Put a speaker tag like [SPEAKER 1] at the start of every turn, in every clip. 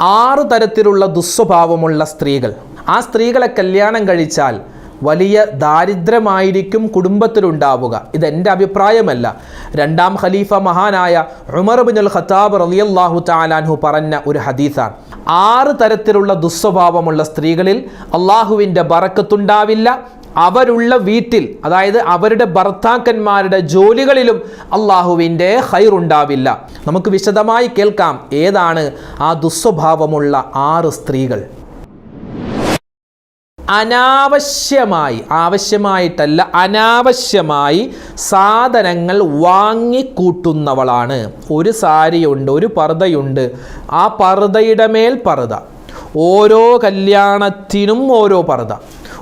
[SPEAKER 1] ആറ് തരത്തിലുള്ള ദുസ്വഭാവമുള്ള സ്ത്രീകൾ. ആ സ്ത്രീകളെ കല്യാണം കഴിച്ചാൽ വലിയ ദാരിദ്ര്യമായിരിക്കും കുടുംബത്തിലുണ്ടാവുക. ഇതെന്റെ അഭിപ്രായമല്ല. രണ്ടാം ഖലീഫ മഹാനായ ഉമർ ബിൻ അൽ ഖത്താബ് റളിയല്ലാഹു താലാൻഹു പറഞ്ഞ ഒരു ഹദീസാണ്. ആറ് തരത്തിലുള്ള ദുസ്വഭാവമുള്ള സ്ത്രീകളിൽ അള്ളാഹുവിന്റെ ബറക്കത്തുണ്ടാവില്ല അവരുള്ള വീട്ടിൽ അതായത് അവരുടെ ഭർത്താക്കന്മാരുടെ ജോലികളിലും അള്ളാഹുവിന്റെ ഹൈറുണ്ടാവില്ല നമുക്ക് വിശദമായി കേൾക്കാം ഏതാണ് ആ ദുസ്വഭാവമുള്ള ആറ് സ്ത്രീകൾ. അനാവശ്യമായി ആവശ്യമായിട്ടല്ല അനാവശ്യമായി സാധനങ്ങൾ വാങ്ങിക്കൂട്ടുന്നവളാണ്. ഒരു സാരിയുണ്ട് ഒരു പർദ്ദയുണ്ട്. ആ പർദ്ദയുടെ മേൽ പർദ്ദ. ഓരോ കല്യാണത്തിനും ഓരോ പർദ്ദ.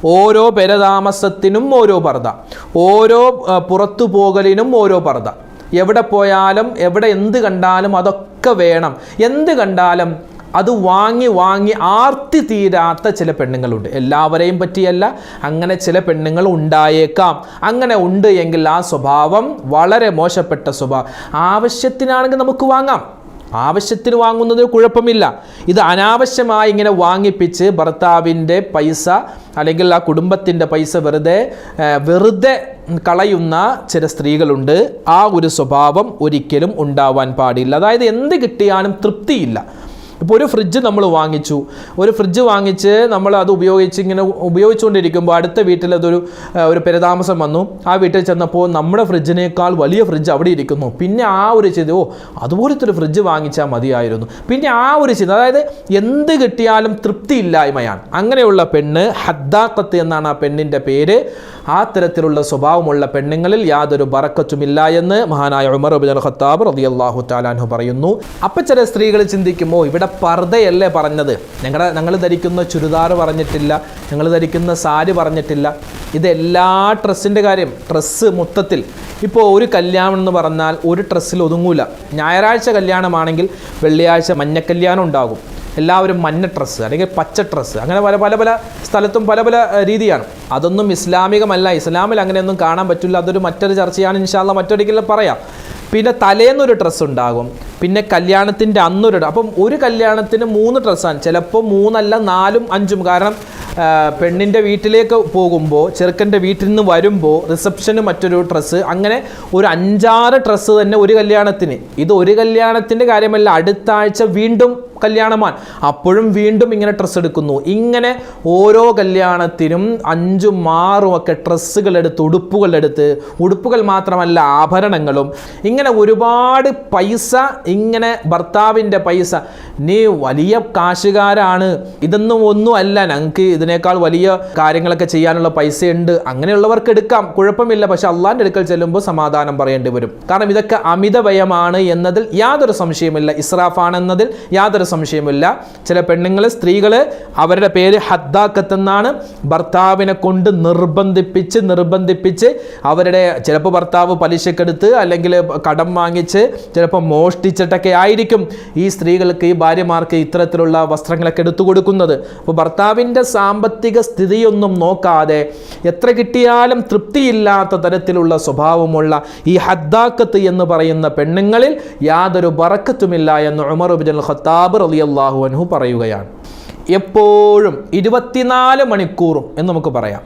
[SPEAKER 1] ഓരോ പെരതാമസത്തിനും ഓരോ പർദ്ദ. ഓരോ പുറത്തു പോകലിനും ഓരോ പർദ്ദ. എവിടെ പോയാലും എവിടെ എന്ത് കണ്ടാലും അതൊക്കെ വേണം. എന്ത് കണ്ടാലും അത് വാങ്ങി വാങ്ങി ആർത്തി തീരാത്ത ചില പെണ്ണുങ്ങളുണ്ട്. എല്ലാവരെയും പറ്റിയല്ല അങ്ങനെ ചില പെണ്ണുങ്ങൾ ഉണ്ടായേക്കാം. അങ്ങനെ ഉണ്ട് എങ്കിൽ ആ സ്വഭാവം വളരെ മോശപ്പെട്ട സ്വഭാവം. ആവശ്യത്തിനാണെങ്കിൽ നമുക്ക് വാങ്ങാം. ആവശ്യത്തിന് വാങ്ങുന്നത് കുഴപ്പമില്ല. ഇത് അനാവശ്യമായി ഇങ്ങനെ വാങ്ങിപ്പിച്ച് ഭർത്താവിന്റെ പൈസ അല്ലെങ്കിൽ ആ കുടുംബത്തിന്റെ പൈസ വെറുതെ വെറുതെ കളയുന്ന ചില സ്ത്രീകളുണ്ട്. ആ ഒരു സ്വഭാവം ഒരിക്കലും ഉണ്ടാവാൻ പാടില്ല. അതായത് എന്ത് കിട്ടിയാലും തൃപ്തിയില്ല. ഇപ്പോൾ ഒരു ഫ്രിഡ്ജ് നമ്മൾ വാങ്ങിച്ചു. ഒരു ഫ്രിഡ്ജ് വാങ്ങിച്ച് നമ്മൾ അത് ഉപയോഗിച്ച് ഇങ്ങനെ ഉപയോഗിച്ചുകൊണ്ടിരിക്കുമ്പോൾ അടുത്ത വീട്ടിൽ അതൊരു ഒരു പെരതാമസം വന്നു. ആ വീട്ടിൽ ചെന്നപ്പോൾ നമ്മുടെ ഫ്രിഡ്ജിനേക്കാൾ വലിയ ഫ്രിഡ്ജ് അവിടെ ഇരിക്കുന്നു. പിന്നെ ആ ഒരു ചിന്ത ഓ അതുപോലത്തെ ഒരു ഫ്രിഡ്ജ് വാങ്ങിച്ചാൽ മതിയായിരുന്നു. പിന്നെ ആ ഒരു ചിന്ത അതായത് എന്ത് കിട്ടിയാലും തൃപ്തിയില്ലായ്മയാണ്. അങ്ങനെയുള്ള പെണ്ണ് ഹദ്ദാക്കത്ത് എന്നാണ് ആ പെണ്ണിന്റെ പേര്. ആ തരത്തിലുള്ള സ്വഭാവമുള്ള പെണ്ണുങ്ങളിൽ യാതൊരു ബറക്കത്തുമില്ല എന്ന് മഹാനായ ഉമർ അബുദൽ ഖത്താബ് റളിയല്ലാഹു താലാൻഹു പറയുന്നു. അപ്പം ചില സ്ത്രീകൾ ചിന്തിക്കുമോ ഇവിടെ പർദ്ദയല്ലേ പറഞ്ഞത്? ഞങ്ങളുടെ ഞങ്ങൾ ധരിക്കുന്ന ചുരിദാർ പറഞ്ഞിട്ടില്ല ഞങ്ങൾ ധരിക്കുന്ന സാരി പറഞ്ഞിട്ടില്ല. ഇതെല്ലാ ഡ്രസ്സിന്റെ കാര്യം ഡ്രസ്സ് മൊത്തത്തിൽ. ഇപ്പോൾ ഒരു കല്യാണം എന്ന് പറഞ്ഞാൽ ഒരു ഡ്രസ്സിൽ ഒതുങ്ങൂല. ഞായറാഴ്ച കല്യാണമാണെങ്കിൽ വെള്ളിയാഴ്ച മഞ്ഞക്കല്യാണം ഉണ്ടാകും. എല്ലാവരും മഞ്ഞ ഡ്രസ്സ് അല്ലെങ്കിൽ പച്ച ഡ്രസ്സ് അങ്ങനെ പല പല പല സ്ഥലത്തും പല പല രീതിയാണ്. അതൊന്നും ഇസ്ലാമികമല്ല. ഇസ്ലാമിൽ അങ്ങനെയൊന്നും കാണാൻ പറ്റില്ല. അതൊരു മറ്റൊരു ചർച്ചയാണ്. ഇൻഷാല്ല മറ്റൊരിക്കലും പറയാം. പിന്നെ തലേന്നൊരു ഡ്രസ്സ് ഉണ്ടാകും. പിന്നെ കല്യാണത്തിന്റെ അന്നൊരു അപ്പം ഒരു കല്യാണത്തിന് മൂന്ന് ഡ്രസ്സാണ്. ചിലപ്പോൾ മൂന്നല്ല നാലും അഞ്ചും. കാരണം പെണ്ണിന്റെ വീട്ടിലേക്ക് പോകുമ്പോൾ ചെറുക്കന്റെ വീട്ടിൽ നിന്ന് വരുമ്പോൾ റിസപ്ഷന് മറ്റൊരു ഡ്രസ്സ് അങ്ങനെ ഒരു അഞ്ചാറ് ഡ്രസ്സ് തന്നെ ഒരു കല്യാണത്തിന്. ഇത് ഒരു കല്യാണത്തിന്റെ കാര്യമല്ല അടുത്ത ആഴ്ച വീണ്ടും കല്യാണമാണ്. അപ്പോഴും വീണ്ടും ഇങ്ങനെ ഡ്രസ്സ് എടുക്കുന്നു. ഇങ്ങനെ ഓരോ കല്യാണത്തിനും അഞ്ചും ആറും ഒക്കെ ഡ്രസ്സുകൾ എടുത്ത് ഉടുപ്പുകൾ എടുത്ത് ഉടുപ്പുകൾ മാത്രമല്ല ആഭരണങ്ങളും. ഇങ്ങനെ ഒരുപാട് പൈസ ഇങ്ങനെ ഭർത്താവിന്റെ പൈസ. നീ വലിയ കാശുകാരാണ്. ഇതൊന്നും ഒന്നും അല്ല. ഞങ്ങൾക്ക് ഇതിനേക്കാൾ വലിയ കാര്യങ്ങളൊക്കെ ചെയ്യാനുള്ള പൈസയുണ്ട്. അങ്ങനെയുള്ളവർക്ക് എടുക്കാം. കുഴപ്പമില്ല. പക്ഷെ അള്ളാന്റെ അടുക്കൽ ചെല്ലുമ്പോൾ സമാധാനം പറയേണ്ടി വരും. കാരണം ഇതൊക്കെ അമിത അമിതവയമാണ് എന്നതിൽ യാതൊരു സംശയമില്ല ഇസ്രാഫാണെന്നതിൽ യാതൊരു സംശയമില്ല ചില പെണ്ണുങ്ങൾ സ്ത്രീകൾ അവരുടെ പേര് ഹദ്ദാക്കത്തെന്നാണ് ഭർത്താവിനെ കൊണ്ട് നിർബന്ധിപ്പിച്ച് നിർബന്ധിപ്പിച്ച് അവരുടെ ചിലപ്പോൾ ഭർത്താവ് പലിശക്കെടുത്ത് അല്ലെങ്കിൽ കടം വാങ്ങിച്ച് ചിലപ്പോൾ മോഷ്ടിച്ചിട്ടൊക്കെ ആയിരിക്കും ഈ സ്ത്രീകൾക്ക് ഈ ഭാര്യമാർക്ക് ഇത്തരത്തിലുള്ള വസ്ത്രങ്ങളൊക്കെ എടുത്തു കൊടുക്കുന്നത്. അപ്പോൾ ഭർത്താവിന്റെ സാമ്പത്തിക സ്ഥിതിയൊന്നും നോക്കാതെ എത്ര കിട്ടിയാലും തൃപ്തിയില്ലാത്ത തരത്തിലുള്ള സ്വഭാവമുള്ള ഈ ഹദ്ദാക്കത്ത് എന്ന് പറയുന്ന പെണ്ണുങ്ങളിൽ യാതൊരു ബറക്കത്തുമില്ല എന്ന് ഉമർ ബിൻ ഖത്താബ് റളിയല്ലാഹു അൻഹു പറയുകയാണ്. എപ്പോഴും ഇരുപത്തിനാല് മണിക്കൂറും എന്ന് നമുക്ക് പറയാം.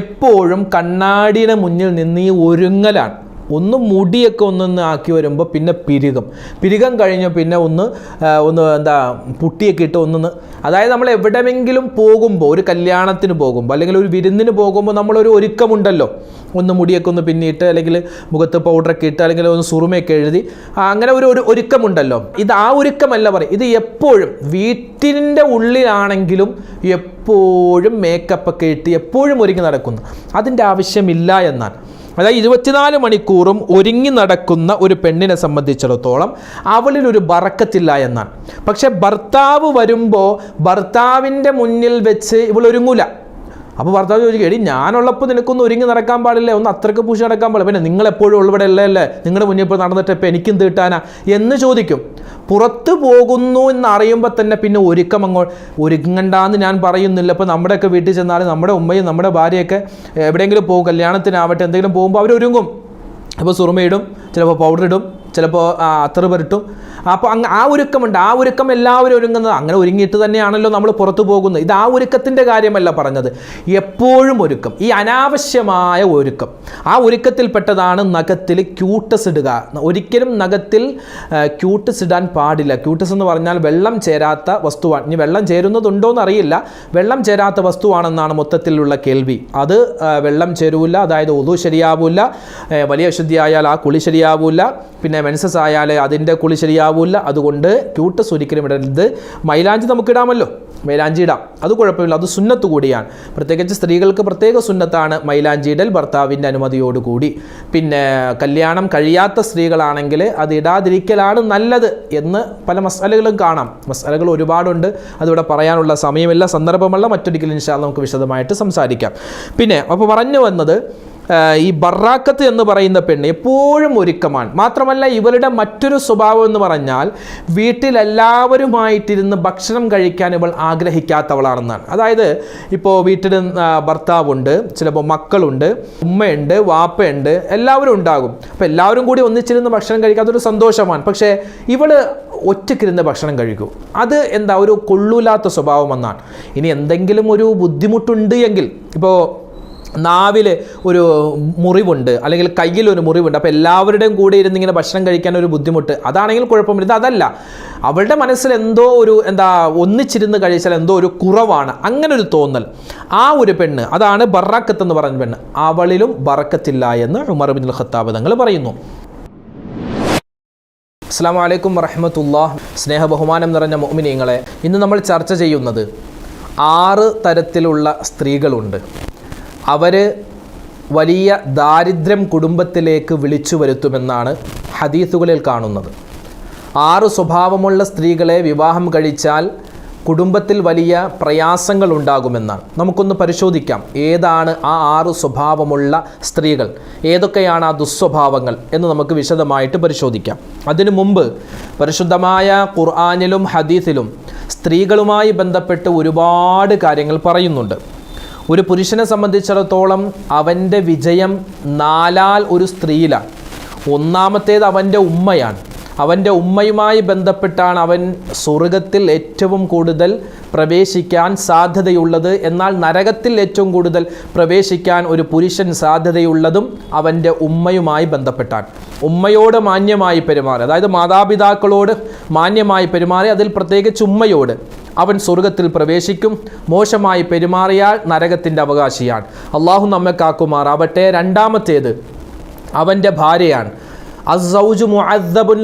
[SPEAKER 1] എപ്പോഴും കണ്ണാടിയുടെ മുന്നിൽ നിന്ന് ഈ ഒരുങ്ങലാണ്. ഒന്ന് മുടിയൊക്കെ ഒന്നൊന്ന് ആക്കി വരുമ്പോൾ പിന്നെ പിരുകം. പിരുകം കഴിഞ്ഞ് പിന്നെ ഒന്ന് ഒന്ന് എന്താ പുട്ടിയൊക്കെ ഇട്ട് ഒന്നൊന്ന് അതായത് നമ്മൾ എവിടെയെങ്കിലും പോകുമ്പോൾ ഒരു കല്യാണത്തിന് പോകുമ്പോൾ അല്ലെങ്കിൽ ഒരു വിരുന്നിന് പോകുമ്പോൾ നമ്മളൊരു ഒരുക്കമുണ്ടല്ലോ. ഒന്ന് മുടിയൊക്കെ ഒന്ന് പിന്നിട്ട് അല്ലെങ്കിൽ മുഖത്ത് പൗഡറൊക്കെ ഇട്ട് അല്ലെങ്കിൽ ഒന്ന് സുറുമയൊക്കെ എഴുതി അങ്ങനെ ഒരു ഒരു ഒരുക്കമുണ്ടല്ലോ. ഇത് ആ ഒരുക്കമല്ല പറയും ഇത് എപ്പോഴും വീട്ടിന്റെ ഉള്ളിലാണെങ്കിലും എപ്പോഴും മേക്കപ്പൊക്കെ ഇട്ട് എപ്പോഴും ഒരുങ്ങി നടക്കുന്നു. അതിന്റെ ആവശ്യമില്ല എന്നാണ് അതായത് ഇരുപത്തിനാല് മണിക്കൂറും ഒരുങ്ങി നടക്കുന്ന ഒരു പെണ്ണിനെ സംബന്ധിച്ചിടത്തോളം അവളിൽ ഒരു ബറക്കത്തില്ല എന്നാണ്. പക്ഷെ ഭർത്താവ് വരുമ്പോൾ ഭർത്താവിന്റെ മുന്നിൽ വെച്ച് ഇവൾ ഒരുങ്ങൂല അപ്പോൾ ഭർത്താവ് ചോദിക്കും എടി ഞാനുള്ളപ്പോൾ നിനക്കൊന്ന് ഒരുങ്ങി നടക്കാൻ പാടില്ലേ ഒന്ന് അത്രയ്ക്ക് പൂശി നടക്കാൻ പാടില്ല. പിന്നെ നിങ്ങളെപ്പോഴും ഉള്ളവിടെ അല്ലേ അല്ലേ? നിങ്ങളുടെ മുന്നിൽ ഇപ്പോൾ നടന്നിട്ട് ഇപ്പോൾ എനിക്കും തീട്ടാനാ. എന്ന് ചോദിക്കും. പുറത്ത് പോകുന്നു എന്ന് അറിയുമ്പോൾ തന്നെ പിന്നെ ഒരുക്കം അങ്ങോ ഒരുങ്ങണ്ടാന്ന് ഞാൻ പറയുന്നില്ല. ഇപ്പോൾ നമ്മുടെയൊക്കെ വീട്ടിൽ ചെന്നാൽ നമ്മുടെ ഉമ്മയും നമ്മുടെ ഭാര്യയൊക്കെ എവിടെയെങ്കിലും പോകും കല്യാണത്തിനാവട്ടെ എന്തെങ്കിലും പോകുമ്പോൾ അവരൊരുങ്ങും. അപ്പോൾ സുറുമയിടും ചിലപ്പോൾ പൗഡർ ഇടും ചിലപ്പോൾ അത്തറ് പുരട്ടും. അപ്പോൾ അങ്ങ് ആ ഒരുക്കമുണ്ട്. ആ ഒരുക്കം എല്ലാവരും ഒരുങ്ങുന്നത് അങ്ങനെ ഒരുങ്ങിയിട്ട് തന്നെയാണല്ലോ നമ്മൾ പുറത്തു പോകുന്നത്. ഇത് ആ ഒരുക്കത്തിന്റെ കാര്യമല്ല പറഞ്ഞത്. എപ്പോഴും ഒരുക്കം. ഈ അനാവശ്യമായ ഒരുക്കം. ആ ഒരുക്കത്തിൽപ്പെട്ടതാണ് നഖത്തിൽ ക്യൂട്ടസ് ഇടുക. ഒരിക്കലും നഖത്തിൽ ക്യൂട്ടസ് ഇടാൻ പാടില്ല. ക്യൂട്ടസ് എന്ന് പറഞ്ഞാൽ വെള്ളം ചേരാത്ത വസ്തുവാണ്. ഇനി വെള്ളം ചേരുന്നതുണ്ടോ എന്ന് അറിയില്ല. വെള്ളം ചേരാത്ത വസ്തുവാണെന്നാണ് മൊത്തത്തിലുള്ള കേൾവി. അത് വെള്ളം ചേരൂല. അതായത് ഒതു ശരിയാവൂല. വലിയ അശുദ്ധിയായാൽ ആ കുളി ശരിയാവൂല. പിന്നെ മെൻസസ് ആയാൽ അതിന്റെ കുളി ശരിയാവൂല അതുകൊണ്ട് ക്യൂട്ടസ് ഒരിക്കലും ഇടരുത്. മൈലാഞ്ചി നമുക്ക് ഇടാമല്ലോ മൈലാഞ്ചി ഇടാം. അത് കുഴപ്പമില്ല. അത് സുന്നത്ത് കൂടിയാണ്. പ്രത്യേകിച്ച് സ്ത്രീകൾക്ക് പ്രത്യേക സുന്നത്താണ് മൈലാഞ്ചി ഇടൽ ഭർത്താവിന്റെ അനുമതിയോടുകൂടി. പിന്നെ കല്യാണം കഴിയാത്ത സ്ത്രീകളാണെങ്കിൽ അത് ഇടാതിരിക്കലാണ് നല്ലത് എന്ന് പല മസാലകളും കാണാം. മസാലകൾ ഒരുപാടുണ്ട്. അതിവിടെ പറയാനുള്ള സമയമില്ല. സന്ദർഭമല്ല. മറ്റൊരിക്കലും ഇൻഷാ അല്ലാ നമുക്ക് വിശദമായിട്ട് സംസാരിക്കാം. പിന്നെ അപ്പോൾ പറഞ്ഞു വന്നത് ഈ ബറാക്കത്ത് എന്ന് പറയുന്ന പെണ്ണ് എപ്പോഴും ഒരുക്കമാണ്. മാത്രമല്ല ഇവരുടെ മറ്റൊരു സ്വഭാവം എന്ന് പറഞ്ഞാൽ വീട്ടിലെല്ലാവരുമായിട്ടിരുന്ന് ഭക്ഷണം കഴിക്കാൻ ഇവൾ ആഗ്രഹിക്കാത്തവളാണെന്നാണ്. അതായത് ഇപ്പോൾ വീട്ടിൽ ഭർത്താവുണ്ട് ചിലപ്പോൾ മക്കളുണ്ട് ഉമ്മയുണ്ട് വാപ്പയുണ്ട് എല്ലാവരും ഉണ്ടാകും. അപ്പോൾ എല്ലാവരും കൂടി ഒന്നിച്ചിരുന്ന് ഭക്ഷണം കഴിക്കാത്തൊരു സന്തോഷമാണ്. പക്ഷേ ഇവൾ ഒറ്റക്കിരുന്ന് ഭക്ഷണം കഴിക്കൂ. അത് എന്താ ഒരു കൊള്ളൂലാത്ത സ്വഭാവം സ്വഭാവമെന്നാണ് ഇനി എന്തെങ്കിലും ഒരു ബുദ്ധിമുട്ടുണ്ട് എങ്കിൽ ഇപ്പോൾ നാവിൽ ഒരു മുറിവുണ്ട് അല്ലെങ്കിൽ കയ്യിൽ ഒരു മുറിവുണ്ട്. അപ്പോൾ എല്ലാവരുടെയും കൂടെ ഇരുന്ന് ഇങ്ങനെ ഭക്ഷണം കഴിക്കാൻ ഒരു ബുദ്ധിമുട്ട്. അതാണെങ്കിൽ കുഴപ്പമില്ല. അതല്ല. അവളുടെ മനസ്സിൽ എന്തോ ഒരു എന്താ ഒന്നിച്ചിരുന്ന് കഴിച്ചാൽ എന്തോ ഒരു കുറവാണ്. അങ്ങനെ ഒരു തോന്നൽ. ആ ഒരു പെണ്ണ് അതാണ് ബറക്കത്ത് എന്ന് പറഞ്ഞ പെണ്ണ്. അവളിലും ബറക്കത്തില്ല എന്ന് ഉമർ ബിൻ ഖത്താബ് തങ്ങൾ പറയുന്നു. അസ്സാം വലൈക്കും വറഹമത്തുള്ള സ്നേഹ ബഹുമാനം നിറഞ്ഞ മോമിനിയങ്ങളെ ഇന്ന് നമ്മൾ ചർച്ച ചെയ്യുന്നത് ആറ് തരത്തിലുള്ള സ്ത്രീകളുണ്ട്. അവർ വലിയ ദാരിദ്ര്യം കുടുംബത്തിലേക്ക് വിളിച്ചു വരുത്തുമെന്നാണ് ഹദീസുകളിൽ കാണുന്നത്. ആറ് സ്വഭാവമുള്ള സ്ത്രീകളെ വിവാഹം കഴിച്ചാൽ കുടുംബത്തിൽ വലിയ പ്രയാസങ്ങൾ ഉണ്ടാകുമെന്നാണ്. നമുക്കൊന്ന് പരിശോധിക്കാം. ഏതാണ് ആ ആറ് സ്വഭാവമുള്ള സ്ത്രീകൾ? ഏതൊക്കെയാണ് ആ ദുസ്വഭാവങ്ങൾ എന്ന് നമുക്ക് വിശദമായിട്ട് പരിശോധിക്കാം. അതിനു മുമ്പ് പരിശുദ്ധമായ ഖുർആാനിലും ഹദീസിലും സ്ത്രീകളുമായി ബന്ധപ്പെട്ട് ഒരുപാട് കാര്യങ്ങൾ പറയുന്നുണ്ട്. ഒരു പുരുഷനെ സംബന്ധിച്ചിടത്തോളം അവന്റെ വിജയം നാലാൽ ഒരു സ്ത്രീയിലാണ്. ഒന്നാമത്തേത് അവന്റെ ഉമ്മയാണ്. അവന്റെ ഉമ്മയുമായി ബന്ധപ്പെട്ടാണ് അവൻ സ്വർഗത്തിൽ ഏറ്റവും കൂടുതൽ പ്രവേശിക്കാൻ സാധ്യതയുള്ളത്. എന്നാൽ നരകത്തിൽ ഏറ്റവും കൂടുതൽ പ്രവേശിക്കാൻ ഒരു പുരുഷൻ സാധ്യതയുള്ളതും അവന്റെ ഉമ്മയുമായി ബന്ധപ്പെട്ടാണ്. ഉമ്മയോട് മാന്യമായി പെരുമാറി. അതായത് മാതാപിതാക്കളോട് മാന്യമായി പെരുമാറി. അതിൽ പ്രത്യേകിച്ച് ഉമ്മയോട് അവൻ സ്വർഗത്തിൽ പ്രവേശിക്കും. മോശമായി പെരുമാറിയാൽ നരകത്തിന്റെ അവകാശിയാണ്. അള്ളാഹു നമ്മെ കാക്കുമാറാവട്ടെ. രണ്ടാമത്തേത് അവന്റെ ഭാര്യയാണ്. മുഅദ്ദബുൻ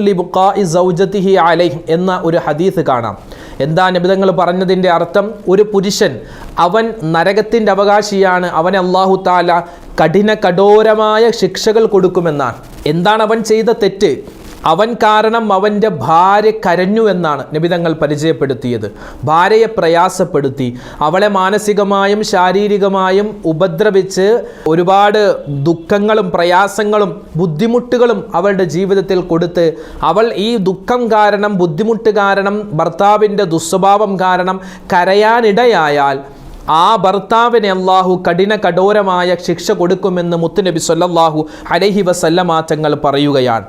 [SPEAKER 1] എന്ന ഒരു ഹദീസ് കാണാം. എന്താ നിബിതങ്ങൾ പറഞ്ഞതിന്റെ അർത്ഥം? ഒരു പുരുഷൻ അവൻ നരകത്തിന്റെ അവകാശിയാണ്. അവൻ അള്ളാഹു താല കഠിന കഠോരമായ ശിക്ഷകൾ കൊടുക്കുമെന്നാണ്. എന്താണ് അവൻ ചെയ്ത തെറ്റ്? അവൻ കാരണം അവന്റെ ഭാര്യ കരഞ്ഞു എന്നാണ് നിബിതങ്ങൾ പരിചയപ്പെടുത്തിയത്. ഭാര്യയെ പ്രയാസപ്പെടുത്തി. അവളെ മാനസികമായും ശാരീരികമായും ഉപദ്രവിച്ച് ഒരുപാട് ദുഃഖങ്ങളും പ്രയാസങ്ങളും ബുദ്ധിമുട്ടുകളും അവളുടെ ജീവിതത്തിൽ കൊടുത്ത് അവൾ ഈ ദുഃഖം കാരണം ബുദ്ധിമുട്ട് കാരണം ഭർത്താവിന്റെ ദുസ്വഭാവം കാരണം കരയാനിടയായാൽ ആ ഭർത്താവിനെ അള്ളാഹു കഠിന കഠോരമായ ശിക്ഷ കൊടുക്കുമെന്ന് മുത്തുനബി സൊല്ലാഹു അലൈഹി വസല്ലമാറ്റങ്ങൾ പറയുകയാണ്.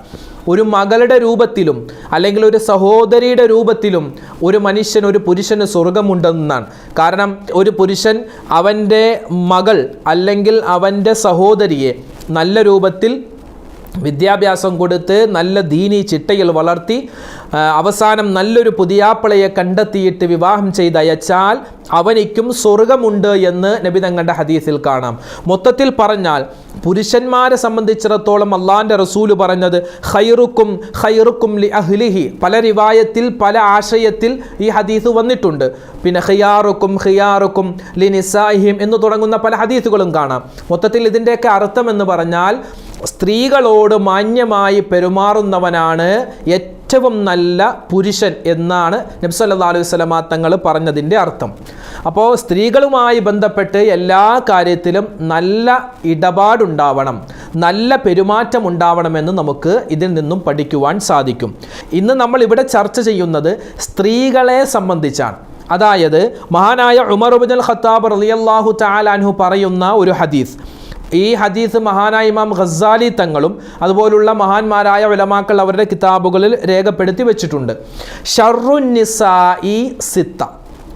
[SPEAKER 1] ഒരു മകളുടെ രൂപത്തിലും അല്ലെങ്കിൽ ഒരു സഹോദരിയുടെ രൂപത്തിലും ഒരു മനുഷ്യൻ ഒരു പുരുഷന് സ്വർഗമുണ്ടെന്നാണ്. കാരണം ഒരു പുരുഷൻ അവന്റെ മകൾ അല്ലെങ്കിൽ അവന്റെ സഹോദരിയെ നല്ല രൂപത്തിൽ വിദ്യാഭ്യാസം കൊടുത്ത് നല്ല ദീനി ചിട്ടയിൽ വളർത്തി അവസാനം നല്ലൊരു പുതിയാപ്പിളയെ കണ്ടെത്തിയിട്ട് വിവാഹം ചെയ്തയച്ചാൽ അവനിക്കും സ്വർഗമുണ്ട് എന്ന് നബി തങ്ങളുടെ ഹദീസിൽ കാണാം. മൊത്തത്തിൽ പറഞ്ഞാൽ പുരുഷന്മാരെ സംബന്ധിച്ചിടത്തോളം അള്ളാഹിന്റെ റസൂൽ പറഞ്ഞത് ഖൈറുക്കും ഖൈറുക്കും ലി അഹ്ലിഹി. പല റിവായത്തിൽ പല ആശയത്തിൽ ഈ ഹദീസ് വന്നിട്ടുണ്ട്. പിന്നെ ഹിയാറുക്കും ഹിയാറുക്കും ലി നിസാഹിം എന്ന് തുടങ്ങുന്ന പല ഹദീസുകളും കാണാം. മൊത്തത്തിൽ ഇതിന്റെയൊക്കെ അർത്ഥം എന്ന് പറഞ്ഞാൽ സ്ത്രീകളോട് മാന്യമായി പെരുമാറുന്നവനാണ് ഏറ്റവും നല്ല പുരുഷൻ എന്നാണ് നബ്സല്ലാ അലൈഹി സ്വലമാ തങ്ങൾ പറഞ്ഞതിന്റെ അർത്ഥം. അപ്പോൾ സ്ത്രീകളുമായി ബന്ധപ്പെട്ട് എല്ലാ കാര്യത്തിലും നല്ല ഇടപാടുണ്ടാവണം നല്ല പെരുമാറ്റം ഉണ്ടാവണമെന്ന് നമുക്ക് ഇതിൽ നിന്നും പഠിക്കുവാൻ സാധിക്കും. ഇന്ന് നമ്മൾ ഇവിടെ ചർച്ച ചെയ്യുന്നത് സ്ത്രീകളെ സംബന്ധിച്ചാണ്. അതായത് മഹാനായ ഉമർ ഉബിൻ ഖത്താബ് റലിയല്ലാഹു താലാൻഹു പറയുന്ന ഒരു ഹദീസ്. ഈ ഹദീസ് മഹാനായ ഇമാം ഖസാലി തങ്ങളും അതുപോലുള്ള മഹാന്മാരായ ഉലമാക്കൾ അവരുടെ കിതാബുകളിൽ രേഖപ്പെടുത്തി വെച്ചിട്ടുണ്ട്. ഷർറുന്നിസാ ഈ സിത്ത.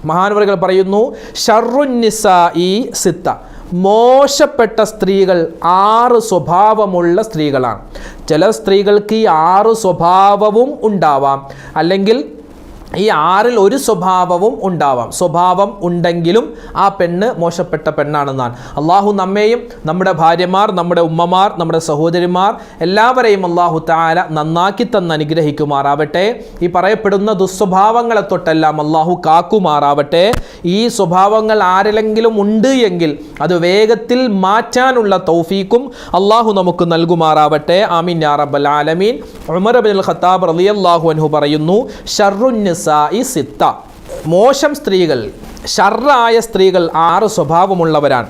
[SPEAKER 1] മഹാനവറുകൾ പറയുന്നു ഷർറുന്നിസാ ഈ സിത്ത. മോശപ്പെട്ട സ്ത്രീകൾ ആറ് സ്വഭാവമുള്ള സ്ത്രീകളാണ്. ചില സ്ത്രീകൾക്ക് ഈ ആറ് സ്വഭാവവും ഉണ്ടാവാം. അല്ലെങ്കിൽ ഈ ആറിൽ ഒരു സ്വഭാവവും ഉണ്ടാവാം. സ്വഭാവം ഉണ്ടെങ്കിലും ആ പെണ്ണ് മോശപ്പെട്ട പെണ്ണാണെന്നാണ്. അള്ളാഹു നമ്മെയും നമ്മുടെ ഭാര്യമാർ നമ്മുടെ ഉമ്മമാർ നമ്മുടെ സഹോദരിമാർ എല്ലാവരെയും അള്ളാഹു താല നന്നാക്കി തന്ന് അനുഗ്രഹിക്കുമാറാവട്ടെ. ഈ പറയപ്പെടുന്ന ദുസ്വഭാവങ്ങളെ തൊട്ടെല്ലാം അള്ളാഹു കാക്കുമാറാവട്ടെ. ഈ സ്വഭാവങ്ങൾ ആരിലെങ്കിലും ഉണ്ട് എങ്കിൽ അത് വേഗത്തിൽ മാറ്റാനുള്ള തൗഫീക്കും അള്ളാഹു നമുക്ക് നൽകുമാറാവട്ടെ. ആമീൻ യാ റബ്ബൽ ആലമീൻ. ഉമർ അബിൻ ഖത്താബ് റളിയല്ലാഹു അൻഹു പറയുന്നു ഷർറുന്നിസായി സിത്ത. മോശം സ്ത്രീകൾ ഷർറായ സ്ത്രീകൾ ആറ് സ്വഭാവമുള്ളവരാണ്.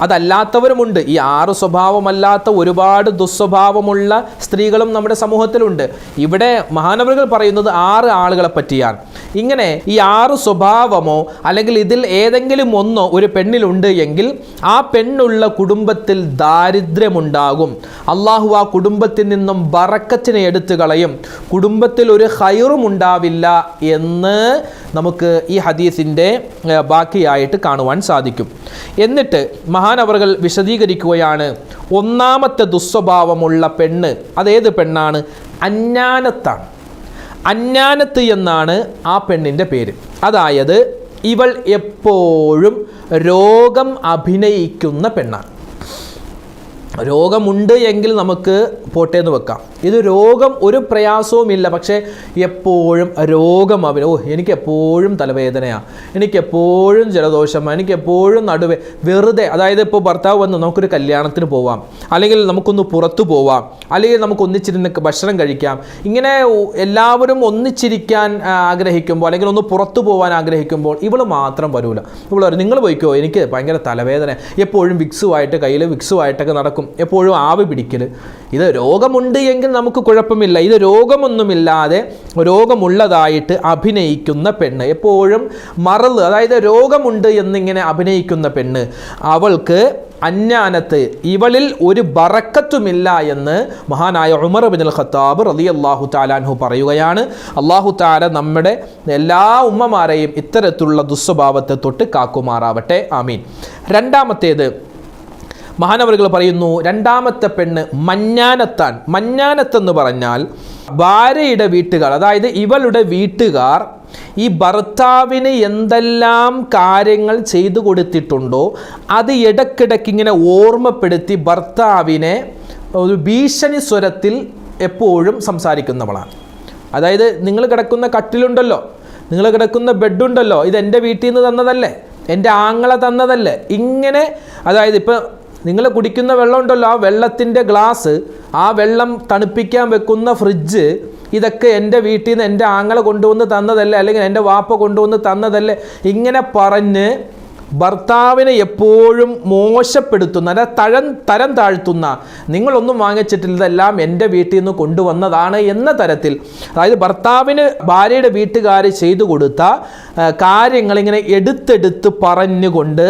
[SPEAKER 1] അതല്ലാത്തവരുമുണ്ട്. ഈ ആറ് സ്വഭാവമല്ലാത്ത ഒരുപാട് ദുസ്വഭാവമുള്ള സ്ത്രീകളും നമ്മുടെ സമൂഹത്തിലുണ്ട്. ഇവിടെ മഹാനവറുകൾ പറയുന്നത് ആറ് ആളുകളെ പറ്റിയാണ്. ഇങ്ങനെ ഈ ആറ് സ്വഭാവമോ അല്ലെങ്കിൽ ഇതിൽ ഏതെങ്കിലും ഒന്നോ ഒരു പെണ്ണിലുണ്ട് എങ്കിൽ ആ പെണ്ണുള്ള കുടുംബത്തിൽ ദാരിദ്ര്യമുണ്ടാകും. അള്ളാഹു ആ കുടുംബത്തിൽ നിന്നും ബറക്കത്തിനെ എടുത്തു കളയും. കുടുംബത്തിൽ ഒരു ഹൈറും ഉണ്ടാവില്ല എന്ന് നമുക്ക് ഈ ഹദീസിന്റെ ബാക്കിയായിട്ട് കാണുവാൻ സാധിക്കും. എന്നിട്ട് മഹാനവറുകൾ വിശദീകരിക്കുകയാണ്. ഒന്നാമത്തെ ദുസ്വഭാവമുള്ള പെണ്ണ് അതേത് പെണ്ണാണ്? അജ്ഞാനത്താണ് അജ്ഞാനത്ത് എന്നാണ് ആ പെണ്ണിന്റെ പേര്. അതായത് ഇവൾ എപ്പോഴും രോഗം അഭിനയിക്കുന്ന പെണ്ണാണ്. രോഗമുണ്ട് എങ്കിൽ നമുക്ക് പോട്ടേന്ന് വെക്കാം. ഇത് രോഗം ഒരു പ്രയാസവുമില്ല പക്ഷേ എപ്പോഴും രോഗം അവന് ഓ എനിക്ക് എപ്പോഴും തലവേദനയാണ് എനിക്കെപ്പോഴും ജലദോഷം എനിക്ക് എപ്പോഴും നടുവേ. വെറുതെ അതായത് ഇപ്പോൾ ഭർത്താവ് വന്ന് നമുക്കൊരു കല്യാണത്തിന് പോവാം. അല്ലെങ്കിൽ നമുക്കൊന്ന് പുറത്തു പോവാം. അല്ലെങ്കിൽ നമുക്ക് ഒന്നിച്ചിരുന്ന് ഭക്ഷണം കഴിക്കാം. ഇങ്ങനെ എല്ലാവരും ഒന്നിച്ചിരിക്കാൻ ആഗ്രഹിക്കുമ്പോൾ അല്ലെങ്കിൽ ഒന്ന് പുറത്തു പോകാൻ ആഗ്രഹിക്കുമ്പോൾ ഇവൾ മാത്രം വരൂല. ഇവൾ നിങ്ങൾ പോയിക്കോ. എനിക്ക് ഭയങ്കര തലവേദന എപ്പോഴും വിക്സുമായിട്ട് കയ്യിൽ വിക്സുമായിട്ടൊക്കെ നടക്കും. എപ്പോഴും ആവി പിടിക്കൽ ഇത് രോഗമുണ്ട് എങ്കിൽ നമുക്ക് കുഴപ്പമില്ല. ഇത് രോഗമൊന്നുമില്ലാതെ രോഗമുള്ളതായിട്ട് അഭിനയിക്കുന്ന പെണ്ണ്. എപ്പോഴും മറന്ന് അതായത് രോഗമുണ്ട് എന്നിങ്ങനെ അഭിനയിക്കുന്ന പെണ്ണ്. അവൾക്ക് അജ്ഞാനത്ത് ഇവളിൽ ഒരു ബറക്കത്തുമില്ല എന്ന് മഹാനായ ഉമർ ബിൻ ഖത്താബ് റലി അള്ളാഹു താലാൻഹു പറയുകയാണ്. അള്ളാഹു താല നമ്മുടെ എല്ലാ ഉമ്മമാരെയും ഇത്തരത്തിലുള്ള ദുസ്വഭാവത്തെ തൊട്ട് കാക്കുമാറാവട്ടെ. ആമീൻ. രണ്ടാമത്തേത് മഹാനവറുകൾ പറയുന്നു രണ്ടാമത്തെ പെണ്ണ് മഞ്ഞാനത്താൻ. മഞ്ഞാനത്തെന്ന് പറഞ്ഞാൽ ഭാര്യയുടെ വീട്ടുകാർ അതായത് ഇവളുടെ വീട്ടുകാർ ഈ ഭർത്താവിന് എന്തെല്ലാം കാര്യങ്ങൾ ചെയ്തു കൊടുത്തിട്ടുണ്ടോ അത് ഇടയ്ക്കിടയ്ക്ക് ഇങ്ങനെ ഓർമ്മപ്പെടുത്തി ഭർത്താവിനെ ഒരു ഭീഷണി സ്വരത്തിൽ എപ്പോഴും സംസാരിക്കുന്നവളാണ്. അതായത് നിങ്ങൾ കിടക്കുന്ന കട്ടിലുണ്ടല്ലോ നിങ്ങൾ കിടക്കുന്ന ബെഡുണ്ടല്ലോ ഇത് എന്റെ വീട്ടിൽ നിന്ന് തന്നതല്ലേ എന്റെ ആങ്ങളെ തന്നതല്ലേ ഇങ്ങനെ അതായത് ഇപ്പോൾ നിങ്ങൾ കുടിക്കുന്ന വെള്ളം ഉണ്ടല്ലോ ആ വെള്ളത്തിന്റെ ഗ്ലാസ് ആ വെള്ളം തണുപ്പിക്കാൻ വെക്കുന്ന ഫ്രിഡ്ജ് ഇതൊക്കെ എന്റെ വീട്ടിൽ നിന്ന് എന്റെ ആങ്ങളെ കൊണ്ടുവന്ന് തന്നതല്ലേ അല്ലെങ്കിൽ എന്റെ വാപ്പ കൊണ്ടുവന്ന് തന്നതല്ലേ? ഇങ്ങനെ പറഞ്ഞ് ഭർത്താവിനെ എപ്പോഴും മോശപ്പെടുത്തുന്ന അല്ല തഴം തരം താഴ്ത്തുന്ന നിങ്ങളൊന്നും വാങ്ങിച്ചിട്ടില്ല ഇതെല്ലാം എന്റെ വീട്ടിൽ നിന്ന് കൊണ്ടുവന്നതാണ് എന്ന തരത്തിൽ. അതായത് ഭർത്താവിന് ഭാര്യയുടെ വീട്ടുകാർ ചെയ്തു കൊടുത്ത കാര്യങ്ങളിങ്ങനെ എടുത്തെടുത്ത് പറഞ്ഞുകൊണ്ട്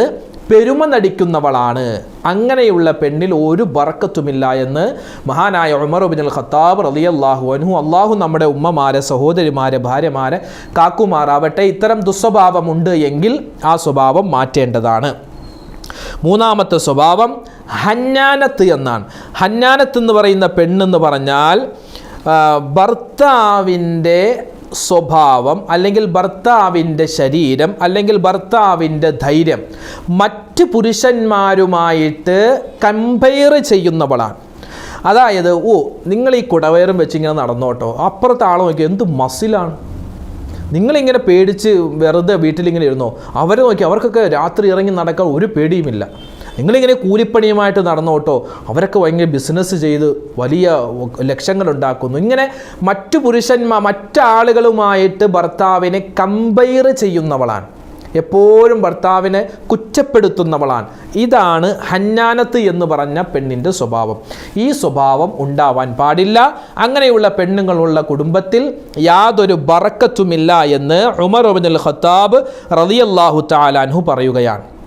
[SPEAKER 1] പെരുമ നടിക്കുന്നവളാണ്. അങ്ങനെയുള്ള പെണ്ണിൽ ഒരു ബറക്കത്തുമില്ല എന്ന് മഹാനായ ഉമർ ബിൻ ഖത്താബ് റലി അള്ളാഹു അൻഹു അള്ളാഹു നമ്മുടെ ഉമ്മമാരെ സഹോദരിമാരെ ഭാര്യമാരെ കാക്കുമാറാവട്ടെ. ഇത്തരം ദുസ്വഭാവമുണ്ട് എങ്കിൽ ആ സ്വഭാവം മാറ്റേണ്ടതാണ്. മൂന്നാമത്തെ സ്വഭാവം ഹന്നാനത്ത് എന്നാണ്. ഹന്നാനത്ത് എന്ന് പറയുന്ന പെണ്ണെന്ന് പറഞ്ഞാൽ ഭർത്താവിന്റെ സ്വഭാവം അല്ലെങ്കിൽ ഭർത്താവിന്റെ ശരീരം അല്ലെങ്കിൽ ഭർത്താവിന്റെ ധൈര്യം മറ്റ് പുരുഷന്മാരുമായിട്ട് കമ്പയർ ചെയ്യുന്നവളാണ്. അതായത് ഓ നിങ്ങൾ ഈ കുടവയറും വെച്ച് ഇങ്ങനെ നടന്നോട്ടോ? അപ്പുറത്തെ ആളെ നോക്കി എന്ത് മസിലാണ്? നിങ്ങളിങ്ങനെ പേടിച്ച് വെറുതെ വീട്ടിലിങ്ങനെ ഇരുന്നോ? അവരെ നോക്കി അവർക്കൊക്കെ രാത്രി ഇറങ്ങി നടക്കാൻ ഒരു പേടിയുമില്ല. നിങ്ങളിങ്ങനെ കൂലിപ്പണിയുമായിട്ട് നടന്നോട്ടോ അവരൊക്കെ ഭയങ്കര ബിസിനസ് ചെയ്ത് വലിയ ലക്ഷ്യങ്ങൾ ഉണ്ടാക്കുന്നു ഇങ്ങനെ മറ്റു പുരുഷന്മാർ മറ്റാളുകളുമായിട്ട് ഭർത്താവിനെ കമ്പയർ ചെയ്യുന്നവളാണ്. എപ്പോഴും ഭർത്താവിനെ കുറ്റപ്പെടുത്തുന്നവളാണ്. ഇതാണ് ഹന്നാനത്ത് എന്ന് പറഞ്ഞ പെണ്ണിന്റെ സ്വഭാവം. ഈ സ്വഭാവം ഉണ്ടാവാൻ പാടില്ല. അങ്ങനെയുള്ള പെണ്ണുങ്ങളുള്ള കുടുംബത്തിൽ യാതൊരു ബറക്കത്തുമില്ല എന്ന് ഉമർ ഒബിൻ ഖത്താബ് റതിയല്ലാഹു താലാൻഹു പറയുകയാണ്.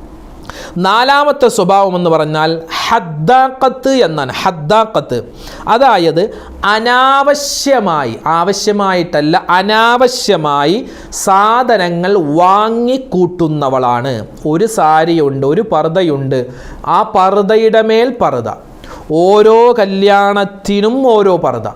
[SPEAKER 1] നാലാമത്തെ സ്വഭാവം എന്ന് പറഞ്ഞാൽ ഹദ്ദാക്കത്ത് എന്നാണ്. ഹദ്ദാക്കത്ത് അതായത് അനാവശ്യമായി ആവശ്യമായിട്ടല്ല അനാവശ്യമായി സാധനങ്ങൾ വാങ്ങിക്കൂട്ടുന്നവളാണ്. ഒരു സാരിയുണ്ട് ഒരു പർദ്ദയുണ്ട്. ആ പർദ്ദയുടെ മേൽ പർദ്ദ. ഓരോ കല്യാണത്തിനും ഓരോ പർദ്ദ.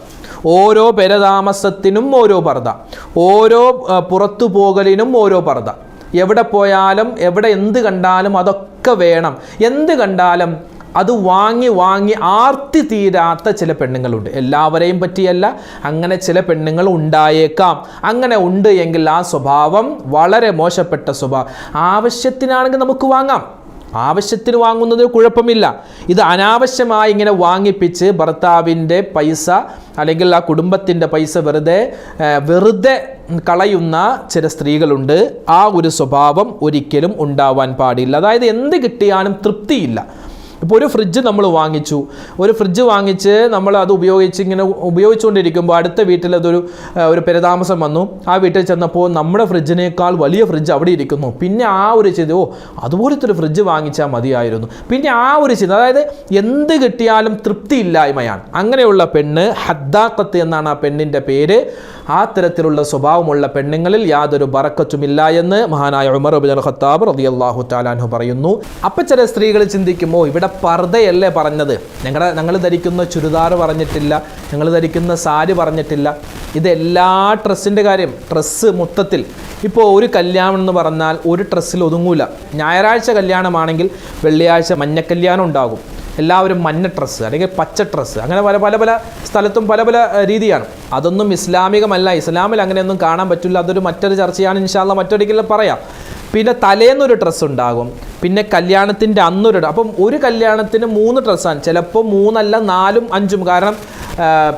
[SPEAKER 1] ഓരോ പെരതാമസത്തിനും ഓരോ പർദ്ദ. ഓരോ പുറത്തു പോകലിനും ഓരോ പർദ്ദ. എവിടെ പോയാലും എവിടെ എന്ത് കണ്ടാലും അതൊക്കെ വേണം. എന്ത് കണ്ടാലും അത് വാങ്ങി വാങ്ങി ആർത്തി തീരാത്ത ചില പെണ്ണുങ്ങളുണ്ട്. എല്ലാവരെയും പറ്റിയല്ല അങ്ങനെ ചില പെണ്ണുങ്ങൾ ഉണ്ടായേക്കാം. അങ്ങനെ ഉണ്ട് എങ്കിൽ ആ സ്വഭാവം വളരെ മോശപ്പെട്ട സ്വഭാവം. ആവശ്യത്തിനാണെങ്കിൽ നമുക്ക് വാങ്ങാം. ആവശ്യത്തിന് വാങ്ങുന്നത് കുഴപ്പമില്ല. ഇത് അനാവശ്യമായി ഇങ്ങനെ വാങ്ങിപ്പിച്ച് ഭർത്താവിന്റെ പൈസ അല്ലെങ്കിൽ ആ കുടുംബത്തിന്റെ പൈസ വെറുതെ വെറുതെ കളയുന്ന ചില സ്ത്രീകളുണ്ട്. ആ ഒരു സ്വഭാവം ഒരിക്കലും ഉണ്ടാവാൻ പാടില്ല. അതായത് എന്ത് കിട്ടിയാലും തൃപ്തിയില്ല. ഇപ്പോൾ ഒരു ഫ്രിഡ്ജ് നമ്മൾ വാങ്ങിച്ചു. ഒരു ഫ്രിഡ്ജ് വാങ്ങിച്ച് നമ്മൾ അത് ഉപയോഗിച്ച് ഇങ്ങനെ ഉപയോഗിച്ചുകൊണ്ടിരിക്കുമ്പോൾ അടുത്ത വീട്ടിൽ അതൊരു ഒരു പെരതാമസം വന്നു. ആ വീട്ടിൽ ചെന്നപ്പോൾ നമ്മുടെ ഫ്രിഡ്ജിനേക്കാൾ വലിയ ഫ്രിഡ്ജ് അവിടെ ഇരിക്കുന്നു. പിന്നെ ആ ഒരു ചിന്ത ഓ അതുപോലത്തെ ഒരു ഫ്രിഡ്ജ് വാങ്ങിച്ചാൽ മതിയായിരുന്നു. പിന്നെ ആ ഒരു ചിന്ത അതായത് എന്ത് കിട്ടിയാലും തൃപ്തിയില്ലായ്മയാണ്. അങ്ങനെയുള്ള പെണ്ണ് ഹദ്ദാക്കത്ത് എന്നാണ് ആ പെണ്ണിന്റെ പേര്. ആ തരത്തിലുള്ള സ്വഭാവമുള്ള പെണ്ണുങ്ങളിൽ യാതൊരു ബറക്കത്തുമില്ല എന്ന് മഹാനായ ഉമർ അബുദൽ ഖത്താബ് റളിയല്ലാഹു താലാൻഹു പറയുന്നു. അപ്പം ചില സ്ത്രീകൾ ചിന്തിക്കുമോ ഇവിടെ പർദ്ദയല്ലേ പറഞ്ഞത്? ഞങ്ങളുടെ ഞങ്ങൾ ധരിക്കുന്ന ചുരിദാർ പറഞ്ഞിട്ടില്ല ഞങ്ങൾ ധരിക്കുന്ന സാരി പറഞ്ഞിട്ടില്ല. ഇത് എല്ലാ ഡ്രസ്സിന്റെ കാര്യം ഡ്രസ്സ് മൊത്തത്തിൽ. ഇപ്പോൾ ഒരു കല്യാണം എന്ന് പറഞ്ഞാൽ ഒരു ഡ്രസ്സിൽ ഒതുങ്ങൂല. ഞായറാഴ്ച കല്യാണമാണെങ്കിൽ വെള്ളിയാഴ്ച മഞ്ഞക്കല്യാണം ഉണ്ടാകും. എല്ലാവരും മഞ്ഞ ഡ്രസ്സ് അല്ലെങ്കിൽ പച്ച ഡ്രസ്സ് അങ്ങനെ പല പല പല സ്ഥലത്തും പല പല രീതിയാണ്. അതൊന്നും ഇസ്ലാമികമല്ല. ഇസ്ലാമിൽ അങ്ങനെയൊന്നും കാണാൻ പറ്റില്ല. അതൊരു മറ്റൊരു ചർച്ചയാണ്. ഇൻഷാല്ല മറ്റൊരിക്കലും പറയാം. പിന്നെ തലേന്നൊരു ഡ്രസ്സ് ഉണ്ടാകും. പിന്നെ കല്യാണത്തിന്റെ അന്നൊരു അപ്പം ഒരു കല്യാണത്തിന് മൂന്ന് ഡ്രസ്സാണ്. ചിലപ്പോൾ മൂന്നല്ല നാലും അഞ്ചും. കാരണം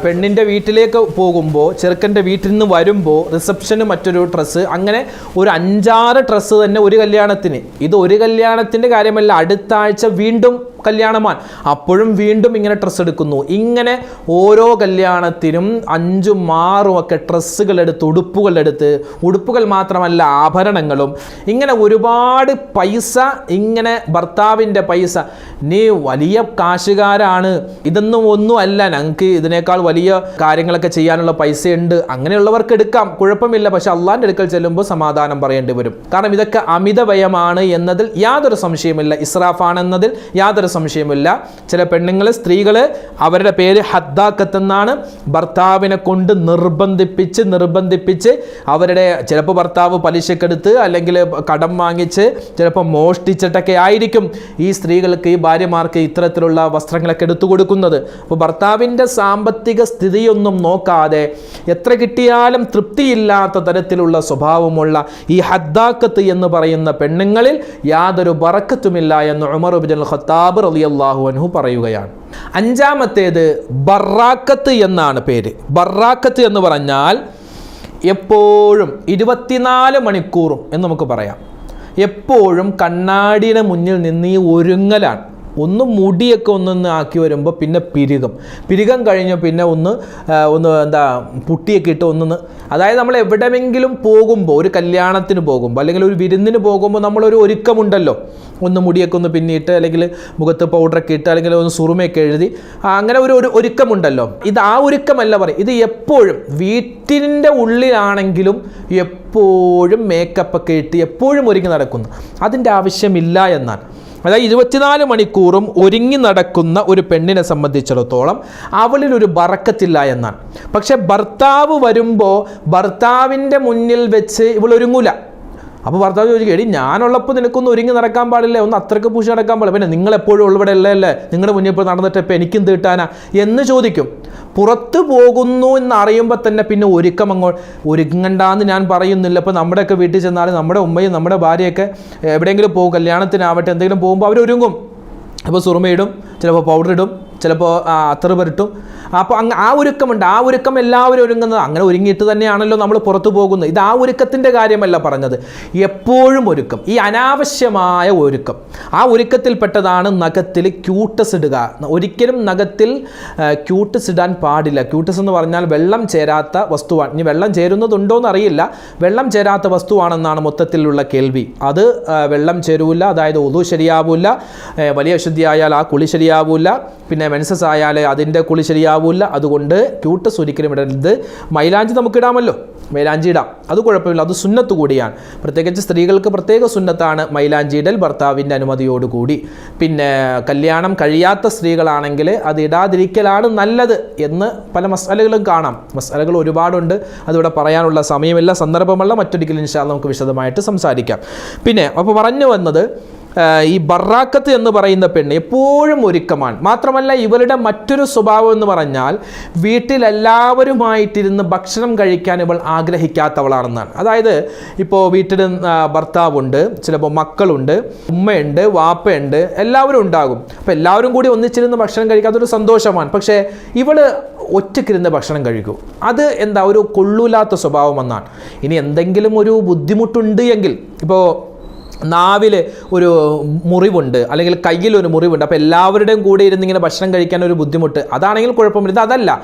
[SPEAKER 1] പെണ്ണിന്റെ വീട്ടിലേക്ക് പോകുമ്പോൾ ചെറുക്കന്റെ വീട്ടിൽ നിന്ന് വരുമ്പോൾ റിസപ്ഷന് മറ്റൊരു ഡ്രസ്സ് അങ്ങനെ ഒരു അഞ്ചാറ് ഡ്രസ്സ് തന്നെ ഒരു കല്യാണത്തിന്. ഇത് ഒരു കല്യാണത്തിന്റെ കാര്യമല്ല അടുത്ത ആഴ്ച വീണ്ടും കല്യാണമാണ്. അപ്പോഴും വീണ്ടും ഇങ്ങനെ ഡ്രസ്സ് എടുക്കുന്നു. ഇങ്ങനെ ഓരോ കല്യാണത്തിനും അഞ്ചും ആറും ഒക്കെ ഡ്രസ്സുകൾ എടുത്ത് ഉടുപ്പുകൾ എടുത്ത് ഉടുപ്പുകൾ മാത്രമല്ല ആഭരണങ്ങളും. ഇങ്ങനെ ഒരുപാട് പൈസ ഇങ്ങനെ ഭർത്താവിന്റെ പൈസ. നീ വലിയ കാശുകാരാണ്. ഇതൊന്നും ഒന്നും അല്ല ഞങ്ങൾക്ക് ഇതിനേക്കാൾ വലിയ കാര്യങ്ങളൊക്കെ ചെയ്യാനുള്ള പൈസയുണ്ട്. അങ്ങനെയുള്ളവർക്ക് എടുക്കാം. കുഴപ്പമില്ല. പക്ഷെ അള്ളാന്റെ അടുക്കൽ ചെല്ലുമ്പോൾ സമാധാനം പറയേണ്ടി വരും. കാരണം ഇതൊക്കെ അമിത ഭയമാണ് എന്നതിൽ യാതൊരു സംശയമില്ല ഇസ്രാഫാണെന്നതിൽ യാതൊരു സംശയമില്ല ചില പെണ്ണുങ്ങൾ സ്ത്രീകൾ അവരുടെ പേര് ഹദ്ദാക്കത്തെന്നാണ് ഭർത്താവിനെ കൊണ്ട് നിർബന്ധിപ്പിച്ച് നിർബന്ധിപ്പിച്ച് അവരുടെ ചിലപ്പോൾ ഭർത്താവ് പലിശക്കെടുത്ത് അല്ലെങ്കിൽ കടം വാങ്ങിച്ച് ചിലപ്പോൾ മോഷ്ടിച്ചിട്ടൊക്കെ ആയിരിക്കും ഈ സ്ത്രീകൾക്ക് ഈ ഭാര്യമാർക്ക് ഇത്തരത്തിലുള്ള വസ്ത്രങ്ങളൊക്കെ എടുത്തു കൊടുക്കുന്നത്. അപ്പോൾ ഭർത്താവിന്റെ സാമ്പത്തിക സ്ഥിതിയൊന്നും നോക്കാതെ എത്ര കിട്ടിയാലും തൃപ്തിയില്ലാത്ത തരത്തിലുള്ള സ്വഭാവമുള്ള ഈ ഹദ്ദാക്കത്ത് എന്ന് പറയുന്ന പെണ്ണുങ്ങളിൽ യാതൊരു ബറക്കത്തുമില്ല എന്ന് ഉമർ ഉബിൻ ഖത്താബ് റളിയല്ലാഹു അൻഹു പറയുകയാണ്. അഞ്ചാമത്തേത് ബറാക്കത്ത് എന്നാണ് പേര്. ബറാക്കത്ത് എന്ന് പറഞ്ഞാൽ എപ്പോഴും ഇരുപത്തിനാല് മണിക്കൂറും എന്ന് നമുക്ക് പറയാം. എപ്പോഴും കണ്ണാടിയുടെ മുന്നിൽ നിന്ന് ഈ ഒരുങ്ങലാണ്. ഒന്ന് മുടിയൊക്കെ ഒന്നൊന്ന് ആക്കി വരുമ്പോൾ പിന്നെ പിരുകം. പിരുകം കഴിഞ്ഞ് പിന്നെ ഒന്ന് ഒന്ന് എന്താ പുട്ടിയൊക്കെ ഇട്ട് ഒന്നൊന്ന് അതായത് നമ്മൾ എവിടെയെങ്കിലും പോകുമ്പോൾ ഒരു കല്യാണത്തിന് പോകുമ്പോൾ അല്ലെങ്കിൽ ഒരു വിരുന്നിന് പോകുമ്പോൾ നമ്മളൊരു ഒരുക്കമുണ്ടല്ലോ. ഒന്ന് മുടിയൊക്കെ ഒന്ന് പിന്നിയിട്ട് അല്ലെങ്കിൽ മുഖത്ത് പൗഡറൊക്കെ ഇട്ട് അല്ലെങ്കിൽ ഒന്ന് സുറുമയൊക്കെ എഴുതി അങ്ങനെ ഒരു ഒരു ഒരുക്കമുണ്ടല്ലോ. ഇത് ആ ഒരുക്കമല്ല പറയും ഇത് എപ്പോഴും വീട്ടിന്റെ ഉള്ളിലാണെങ്കിലും എപ്പോഴും മേക്കപ്പൊക്കെ ഇട്ട് എപ്പോഴും ഒരുങ്ങി നടക്കുന്നു. അതിന്റെ ആവശ്യമില്ല എന്നാണ് അതായത് ഇരുപത്തിനാല് മണിക്കൂറും ഒരുങ്ങി നടക്കുന്ന ഒരു പെണ്ണിനെ സംബന്ധിച്ചിടത്തോളം അവളിൽ ഒരു ബറക്കത്തില്ല എന്നാണ്. പക്ഷെ ഭർത്താവ് വരുമ്പോൾ ഭർത്താവിന്റെ മുന്നിൽ വെച്ച് ഇവൾ ഒരുങ്ങൂല അപ്പോൾ ഭർത്താവ് ചോദിക്കും എടി ഞാനുള്ളപ്പോൾ നിനക്കൊന്നും ഒരുങ്ങി നടക്കാൻ പാടില്ലേ? ഒന്ന് അത്രയ്ക്ക് പൂശി നടക്കാൻ പാടില്ല? പിന്നെ നിങ്ങളെപ്പോഴും എപ്പോഴും അല്ലേ നിങ്ങളുടെ മുന്നിൽ ഇപ്പോൾ നടന്നിട്ട് എനിക്കും തീട്ടാനാ എന്ന് ചോദിക്കും. പുറത്തു പോകുന്നു എന്നറിയുമ്പോൾ തന്നെ പിന്നെ ഒരുക്കം അങ്ങോ ഒരുങ്ങണ്ടാന്ന് ഞാൻ പറയുന്നില്ല. ഇപ്പോൾ നമ്മുടെയൊക്കെ വീട്ടിൽ ചെന്നാൽ നമ്മുടെ ഉമ്മയും നമ്മുടെ ഭാര്യയൊക്കെ എവിടെയെങ്കിലും പോകും കല്യാണത്തിനാവട്ടെ എന്തെങ്കിലും പോകുമ്പോൾ അവരൊരുങ്ങും. അപ്പോൾ സുറുമയിടും ചിലപ്പോൾ പൗഡർ ഇടും ചിലപ്പോൾ അത്തറ് പുരട്ടും. അപ്പോൾ അങ്ങ് ആ ഒരുക്കമുണ്ട്. ആ ഒരുക്കം എല്ലാവരും ഒരുങ്ങുന്നത് അങ്ങനെ ഒരുങ്ങിയിട്ട് തന്നെയാണല്ലോ നമ്മൾ പുറത്തു പോകുന്നത്. ഇത് ആ ഒരുക്കത്തിന്റെ കാര്യമല്ല പറഞ്ഞത്. എപ്പോഴും ഒരുക്കം. ഈ അനാവശ്യമായ ഒരുക്കം. ആ ഒരുക്കത്തിൽപ്പെട്ടതാണ് നഖത്തിൽ ക്യൂട്ടസ് ഇടുക. ഒരിക്കലും നഖത്തിൽ ക്യൂട്ടസ് ഇടാൻ പാടില്ല. ക്യൂട്ടസ് എന്ന് പറഞ്ഞാൽ വെള്ളം ചേരാത്ത വസ്തുവാണ്. ഇനി വെള്ളം ചേരുന്നതുണ്ടോ എന്ന് അറിയില്ല. വെള്ളം ചേരാത്ത വസ്തുവാണെന്നാണ് മൊത്തത്തിലുള്ള കേൾവി. അത് വെള്ളം ചേരൂല. അതായത് ഒതു ശരിയാവൂല. വലിയ വലിയ അശുദ്ധിയായാൽ ആ കുളി ശരിയാവൂല. പിന്നെ മെൻസസ് ആയാൽ അതിന്റെ കുളി ശരിയാവൂല അതുകൊണ്ട് ക്യൂട്ടസ് ഒരിക്കലും ഇടരുത്. മൈലാഞ്ചി നമുക്കിടാമല്ലോ മൈലാഞ്ചി ഇടാം. അത് കുഴപ്പമില്ല. അത് സുന്നത്ത് കൂടിയാണ്. പ്രത്യേകിച്ച് സ്ത്രീകൾക്ക് പ്രത്യേക സുന്നത്താണ് മൈലാഞ്ചി ഇടൽ ഭർത്താവിന്റെ അനുമതിയോടുകൂടി. പിന്നെ കല്യാണം കഴിയാത്ത സ്ത്രീകളാണെങ്കിൽ അത് ഇടാതിരിക്കലാണ് നല്ലത് എന്ന് പല മസാലകളും കാണാം. മസാലകൾ ഒരുപാടുണ്ട്. അതിവിടെ പറയാനുള്ള സമയമില്ല. സന്ദർഭമല്ല. മറ്റൊരിക്കലും ഇൻഷാൽ നമുക്ക് വിശദമായിട്ട് സംസാരിക്കാം. പിന്നെ അപ്പോൾ പറഞ്ഞു വന്നത് ഈ ബറാക്കത്ത് എന്ന് പറയുന്ന പെണ്ണ് എപ്പോഴും ഒരുക്കമാണ്. മാത്രമല്ല ഇവരുടെ മറ്റൊരു സ്വഭാവം എന്ന് പറഞ്ഞാൽ വീട്ടിലെല്ലാവരുമായിട്ടിരുന്ന് ഭക്ഷണം കഴിക്കാൻ ഇവൾ ആഗ്രഹിക്കാത്തവളാണെന്നാണ്. അതായത് ഇപ്പോൾ വീട്ടിൽ ഭർത്താവുണ്ട് ചിലപ്പോൾ മക്കളുണ്ട് ഉമ്മയുണ്ട് വാപ്പയുണ്ട് എല്ലാവരും ഉണ്ടാകും. അപ്പോൾ എല്ലാവരും കൂടി ഒന്നിച്ചിരുന്ന് ഭക്ഷണം കഴിക്കാത്തൊരു സന്തോഷമാണ്. പക്ഷേ ഇവൾ ഒറ്റക്കിരുന്ന് ഭക്ഷണം കഴിക്കും. അത് എന്താ ഒരു കൊള്ളൂലാത്ത സ്വഭാവം സ്വഭാവമെന്നാണ് ഇനി എന്തെങ്കിലും ഒരു ബുദ്ധിമുട്ടുണ്ട് എങ്കിൽ ഇപ്പോൾ നാവിൽ ഒരു മുറിവുണ്ട് അല്ലെങ്കിൽ കയ്യിൽ ഒരു മുറിവുണ്ട്. അപ്പോൾ എല്ലാവരുടെയും കൂടെ ഇരുന്ന് ഇങ്ങനെ ഭക്ഷണം കഴിക്കാൻ ഒരു ബുദ്ധിമുട്ട്. അതാണെങ്കിൽ കുഴപ്പമില്ല. ഇത് അതല്ല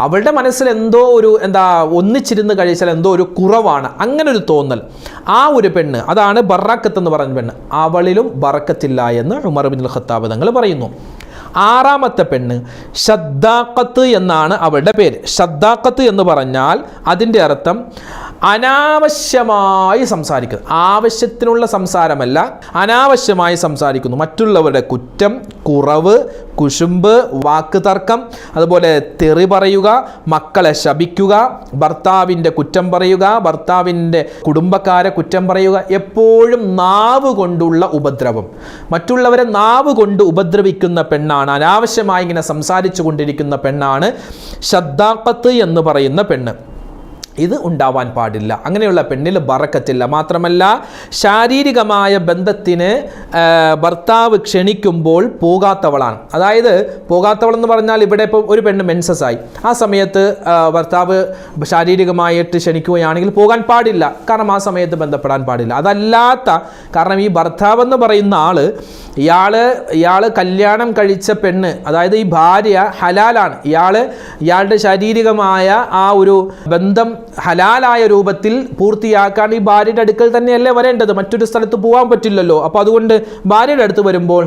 [SPEAKER 1] അവളുടെ മനസ്സിൽ എന്തോ ഒരു എന്താ ഒന്നിച്ചിരുന്ന് കഴിച്ചാൽ എന്തോ ഒരു കുറവാണ്. അങ്ങനെ ഒരു തോന്നൽ. ആ ഒരു പെണ്ണ് അതാണ് ബറാക്കത്ത് എന്ന് പറഞ്ഞ പെണ്ണ്. അവളിലും ബറക്കത്തില്ല എന്ന് ഉമർ ബിൻ ഖത്താബ് തങ്ങൾ പറയുന്നു. ആറാമത്തെ പെണ്ണ് ഷദ്ദാഖത്ത് എന്നാണ് അവളുടെ പേര്. ഷദ്ദാഖത്ത് എന്ന് പറഞ്ഞാൽ അതിന്റെ അർത്ഥം അനാവശ്യമായി സംസാരിക്കുന്നു. ആവശ്യത്തിനുള്ള സംസാരമല്ല അനാവശ്യമായി സംസാരിക്കുന്നു. മറ്റുള്ളവരുടെ കുറ്റം കുറവ് കുശുമ്പ് വാക്ക് തർക്കം അതുപോലെ തെറി പറയുക മക്കളെ ശപിക്കുക ഭർത്താവിന്റെ കുറ്റം പറയുക ഭർത്താവിന്റെ കുടുംബക്കാരെ കുറ്റം പറയുക എപ്പോഴും നാവ് കൊണ്ടുള്ള ഉപദ്രവം. മറ്റുള്ളവരെ നാവ് കൊണ്ട് ഉപദ്രവിക്കുന്ന പെണ്ണാണ് അനാവശ്യമായി ഇങ്ങനെ സംസാരിച്ചു കൊണ്ടിരിക്കുന്ന പെണ്ണാണ് ഷദ്ദാഖത്ത് എന്ന് പറയുന്ന പെണ്ണ്. ഇത് ഉണ്ടാവാൻ പാടില്ല. അങ്ങനെയുള്ള പെണ്ണിൽ ബറക്കത്തില്ല. മാത്രമല്ല ശാരീരികമായ ബന്ധത്തിന് ഭർത്താവ് ക്ഷണിക്കുമ്പോൾ പോകാത്തവളാണ്. അതായത് പോകാത്തവളെന്ന് പറഞ്ഞാൽ ഇവിടെ ഇപ്പോൾ ഒരു പെണ്ണ് മെൻസസ് ആയി. ആ സമയത്ത് ഭർത്താവ് ശാരീരികമായിട്ട് ക്ഷണിക്കുകയാണെങ്കിൽ പോകാൻ പാടില്ല. കാരണം ആ സമയത്ത് ബന്ധപ്പെടാൻ പാടില്ല. അതല്ലാത്ത കാരണം ഈ ഭർത്താവ് എന്ന് പറയുന്ന ആൾ ഇയാൾ ഇയാൾ കല്യാണം കഴിച്ച പെണ്ണ് അതായത് ഈ ഭാര്യ ഹലാലാണ്. ഇയാൾ ഇയാളുടെ ശാരീരികമായ ആ ഒരു ബന്ധം ഹലാലായ രൂപത്തിൽ പൂർത്തിയാക്കാൻ ഈ ഭാര്യയുടെ അടുക്കൽ തന്നെയല്ലേ വരേണ്ടത്? മറ്റൊരു സ്ഥലത്ത് പോകാൻ പറ്റില്ലല്ലോ. അപ്പോൾ അതുകൊണ്ട് ഭാര്യയുടെ അടുത്ത് വരുമ്പോൾ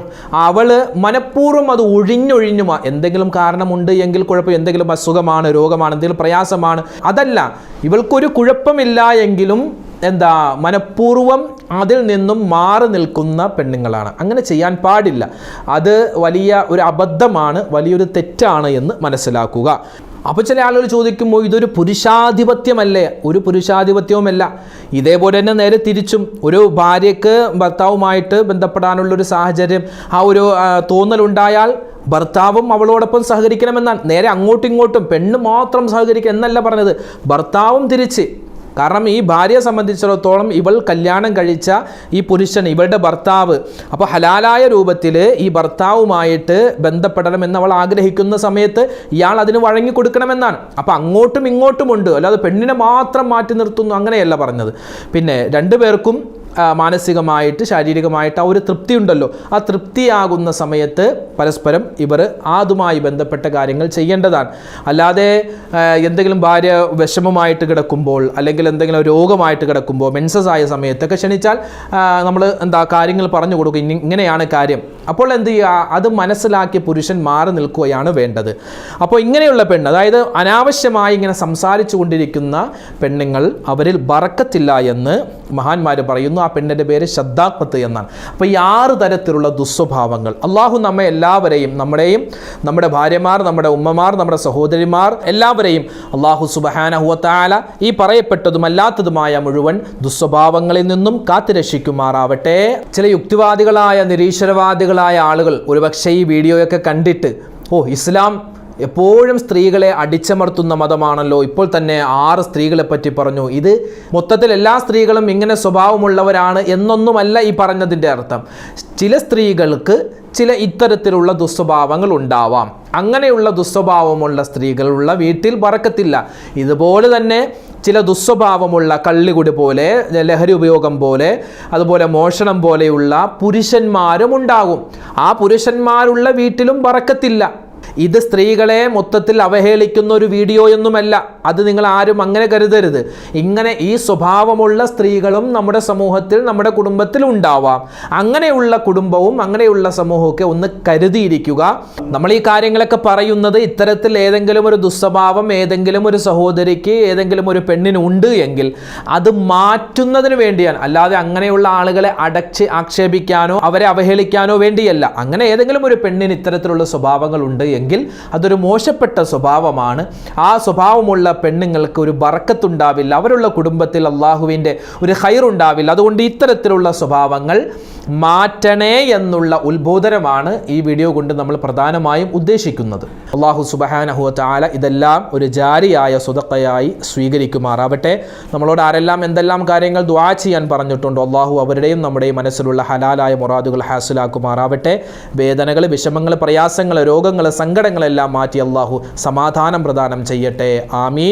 [SPEAKER 1] അവൾ മനഃപൂർവം അത് ഒഴിഞ്ഞൊഴിഞ്ഞു എന്തെങ്കിലും കാരണമുണ്ട് എങ്കിൽ കുഴപ്പം എന്തെങ്കിലും അസുഖമാണ് രോഗമാണ് എന്തെങ്കിലും പ്രയാസമാണ് അതല്ല ഇവൾക്കൊരു കുഴപ്പമില്ല എങ്കിലും എന്താ മനഃപൂർവം അതിൽ നിന്നും മാറി നിൽക്കുന്ന പെണ്ണുങ്ങളാണ്. അങ്ങനെ ചെയ്യാൻ പാടില്ല. അത് വലിയ ഒരു അബദ്ധമാണ് വലിയൊരു തെറ്റാണ് എന്ന് മനസ്സിലാക്കുക. അപ്പോൾ ചില ആളുകൾ ചോദിക്കുമ്പോൾ ഇതൊരു പുരുഷാധിപത്യമല്ലേ? ഒരു പുരുഷാധിപത്യവുമല്ല ഇതേപോലെ തന്നെ നേരെ തിരിച്ചും ഒരു ഭാര്യയ്ക്ക് ഭർത്താവുമായിട്ട് ബന്ധപ്പെടാനുള്ളൊരു സാഹചര്യം ആ ഒരു തോന്നലുണ്ടായാൽ ഭർത്താവും അവളോടൊപ്പം സഹകരിക്കണമെന്നാണ്. നേരെ അങ്ങോട്ടും ഇങ്ങോട്ടും പെണ്ണ് മാത്രം സഹകരിക്കുക എന്നല്ല പറഞ്ഞത്. ഭർത്താവും തിരിച്ച് കാരണം ഈ ഭാര്യയെ സംബന്ധിച്ചിടത്തോളം ഇവൾ കല്യാണം കഴിച്ച ഈ പുരുഷൻ ഇവളുടെ ഭർത്താവ്. അപ്പോൾ ഹലാലായ രൂപത്തിൽ ഈ ഭർത്താവുമായിട്ട് ബന്ധപ്പെടണമെന്ന് അവൾ ആഗ്രഹിക്കുന്ന സമയത്ത് ഇയാൾ അതിന് വഴങ്ങി കൊടുക്കണമെന്നാണ്. അപ്പോൾ അങ്ങോട്ടും ഇങ്ങോട്ടും ഉണ്ട് അല്ലാതെ പെണ്ണിനെ മാത്രം മാറ്റി നിർത്തുന്നു അങ്ങനെയല്ല പറഞ്ഞത്. പിന്നെ രണ്ടുപേർക്കും ആ, മാനസികമായിട്ട് ശാരീരികമായിട്ട് ആ ഒരു തൃപ്തി ഉണ്ടല്ലോ ആ തൃപ്തിയാകുന്ന സമയത്ത് പരസ്പരം ഇവർ അതുമായി ബന്ധപ്പെട്ട കാര്യങ്ങൾ ചെയ്യേണ്ടതാണ്. അല്ലാതെ എന്തെങ്കിലും ഭാര്യ വിഷമമായിട്ട് കിടക്കുമ്പോൾ അല്ലെങ്കിൽ എന്തെങ്കിലും രോഗമായിട്ട് കിടക്കുമ്പോൾ മെൻസസ് ആയ സമയത്തൊക്കെ ക്ഷണിച്ചാൽ നമ്മൾ എന്താ കാര്യങ്ങൾ പറഞ്ഞു കൊടുക്കും. ഇങ്ങനെയാണ് കാര്യം. അപ്പോൾ എന്ത് ചെയ്യുക? അത് മനസ്സിലാക്കി പുരുഷൻ മാറി നിൽക്കുകയാണ് വേണ്ടത്. അപ്പോൾ ഇങ്ങനെയുള്ള പെണ്ണ് അതായത് അനാവശ്യമായി ഇങ്ങനെ സംസാരിച്ചു കൊണ്ടിരിക്കുന്ന പെണ്ണുങ്ങൾ അവരിൽ ബറക്കത്തില്ല എന്ന് മഹാന്മാർ പറയുന്നു ആ പെണ്ണിന്റെ പേര് ശ്രദ്ധാത്മത്ത് എന്നാണ്. അപ്പോൾ ഈ ആറ് തരത്തിലുള്ള ദുസ്വഭാവങ്ങൾ അള്ളാഹു നമ്മെ എല്ലാവരെയും നമ്മുടെയും നമ്മുടെ ഭാര്യമാർ നമ്മുടെ ഉമ്മമാർ നമ്മുടെ സഹോദരിമാർ എല്ലാവരെയും അള്ളാഹു സുബഹാനഹുവത്താല ഈ പറയപ്പെട്ടതും അല്ലാത്തതുമായ മുഴുവൻ ദുസ്വഭാവങ്ങളിൽ നിന്നും കാത്തുരക്ഷിക്കുമാറാവട്ടെ. ചില യുക്തിവാദികളായ നിരീശ്വരവാദികളായ ആളുകൾ ഒരുപക്ഷെ ഈ വീഡിയോയൊക്കെ കണ്ടിട്ട് ഓ ഇസ്ലാം എപ്പോഴും സ്ത്രീകളെ അടിച്ചമർത്തുന്ന മതമാണല്ലോ. ഇപ്പോൾ തന്നെ ആറ് സ്ത്രീകളെ പറ്റി പറഞ്ഞു. ഇത് മൊത്തത്തിൽ എല്ലാ സ്ത്രീകളും ഇങ്ങനെ സ്വഭാവമുള്ളവരാണ് എന്നൊന്നുമല്ല ഈ പറഞ്ഞതിന്റെ അർത്ഥം. ചില സ്ത്രീകൾക്ക് ചില ഇത്തരത്തിലുള്ള ദുസ്വഭാവങ്ങൾ ഉണ്ടാവാം. അങ്ങനെയുള്ള ദുസ്വഭാവമുള്ള സ്ത്രീകളുള്ള വീട്ടിൽ പറക്കത്തില്ല. ഇതുപോലെ തന്നെ ചില ദുസ്വഭാവമുള്ള കള്ളികുടി പോലെ ലഹരി ഉപയോഗം പോലെ അതുപോലെ മോഷണം പോലെയുള്ള പുരുഷന്മാരും ഉണ്ടാകും. ആ പുരുഷന്മാരുള്ള വീട്ടിലും ബറക്കത്തില്ല ഇത് സ്ത്രീകളെ മൊത്തത്തിൽ അവഹേളിക്കുന്ന ഒരു വീഡിയോ എന്നുമല്ല അത് നിങ്ങൾ ആരും അങ്ങനെ കരുതരുത്. ഇങ്ങനെ ഈ സ്വഭാവമുള്ള സ്ത്രീകളും നമ്മുടെ സമൂഹത്തിൽ നമ്മുടെ കുടുംബത്തിൽ ഉണ്ടാവാം. അങ്ങനെയുള്ള കുടുംബവും അങ്ങനെയുള്ള സമൂഹമൊക്കെ ഒന്ന് കരുതിയിരിക്കുക. നമ്മൾ ഈ കാര്യങ്ങളൊക്കെ പറയുന്നത് ഇത്തരത്തിൽ ഏതെങ്കിലും ഒരു ദുസ്വഭാവം ഏതെങ്കിലും ഒരു സഹോദരിക്ക് ഏതെങ്കിലും ഒരു പെണ്ണിന് ഉണ്ട് എങ്കിൽ അത് മാറ്റുന്നതിന് വേണ്ടിയാണ്. അല്ലാതെ അങ്ങനെയുള്ള ആളുകളെ അടച്ച് ആക്ഷേപിക്കാനോ അവരെ അവഹേളിക്കാനോ വേണ്ടിയല്ല. അങ്ങനെ ഏതെങ്കിലും ഒരു പെണ്ണിന് ഇത്തരത്തിലുള്ള സ്വഭാവങ്ങൾ ഉണ്ട് എങ്കിൽ അതൊരു മോശപ്പെട്ട സ്വഭാവമാണ്. ആ സ്വഭാവമുള്ള പെണ്ണുങ്ങൾക്ക് ഒരു ബറക്കത്തുണ്ടാവില്ല. അവരുള്ള കുടുംബത്തിൽ അള്ളാഹുവിന്റെ ഒരു ഹൈറുണ്ടാവില്ല അതുകൊണ്ട് ഇത്തരത്തിലുള്ള സ്വഭാവങ്ങൾ മാറ്റണേ എന്നുള്ള ഉത്ബോധനമാണ് ഈ വീഡിയോ കൊണ്ട് നമ്മൾ പ്രധാനമായും ഉദ്ദേശിക്കുന്നത്. അള്ളാഹു സുബഹാനഹുവ താല ഇതെല്ലാം ഒരു ജാരിയായ സ്വതക്കയായി സ്വീകരിക്കുമാറാവട്ടെ. നമ്മളോട് ആരെല്ലാം എന്തെല്ലാം കാര്യങ്ങൾ ദ്വാ ചെയ്യാൻ പറഞ്ഞിട്ടുണ്ടോ അള്ളാഹു അവരുടെയും നമ്മുടെയും മനസ്സിലുള്ള ഹലാലായ മൊറാദുകൾ ഹാസിലാക്കുമാറാവട്ടെ. വേദനകൾ വിഷമങ്ങൾ പ്രയാസങ്ങൾ രോഗങ്ങൾ സങ്കടങ്ങളെല്ലാം മാറ്റി അള്ളാഹു സമാധാനം പ്രദാനം ചെയ്യട്ടെ. ആമീൻ.